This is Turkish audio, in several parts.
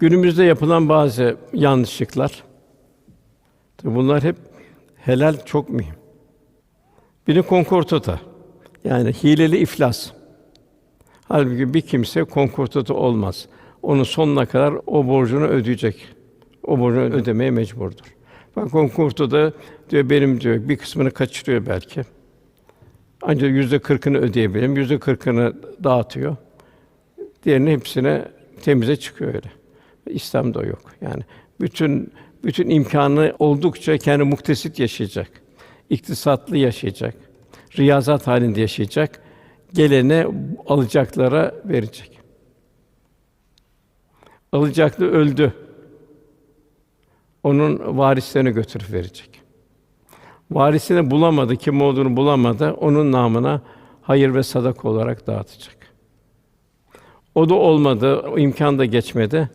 Günümüzde yapılan bazı yanlışlıklar, bunlar hep helal çok mühim. Biri konkortota, yani hileli iflas. Halbuki bir kimse konkortota olmaz. Onun sonuna kadar o borcunu ödeyecek. O borcunu ödemeye mecburdur. Bak konkortoda diyor benim diyor bir kısmını kaçırıyor belki. Ancak yüzde kırkını ödeyebilirim. Yüzde kırkını dağıtıyor. Diğerinin hepsine temize çıkıyor öyle. İslam'da yok. Yani bütün bütün imkanı oldukça kendi muktesit yaşayacak. iktisatlı yaşayacak. Riyazat halinde yaşayacak. Gelene alacaklara verecek. Alacaklı öldü. Onun varislerine götürüp verecek. Varisini bulamadı, kim olduğunu bulamadı, onun namına hayır ve sadaka olarak dağıtacak. O da olmadı, o imkan da geçmedi.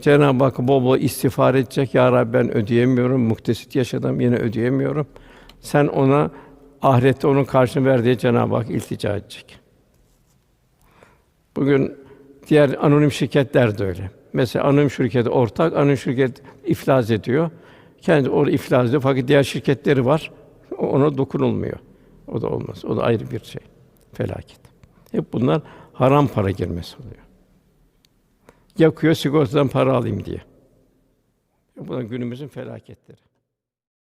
Cenab-ı Hak bol bol istiğfar edecek. Ya Rabbi ben ödeyemiyorum, muktesit yaşadım, yine ödeyemiyorum. Sen ona ahirette onun karşılığını ver diye Cenab-ı Hak iltica edecek. Bugün diğer anonim şirketler de öyle. Mesela anonim şirket ortak, anonim şirket iflas ediyor. Kendi orada iflas ediyor fakat diğer şirketleri var. Ona dokunulmuyor. O da olmaz. O da ayrı bir şey. Felaket. Hep bunlar haram para girmesi oluyor. Yakıyor sigortadan para alayım diye. Bunlar günümüzün felaketleri.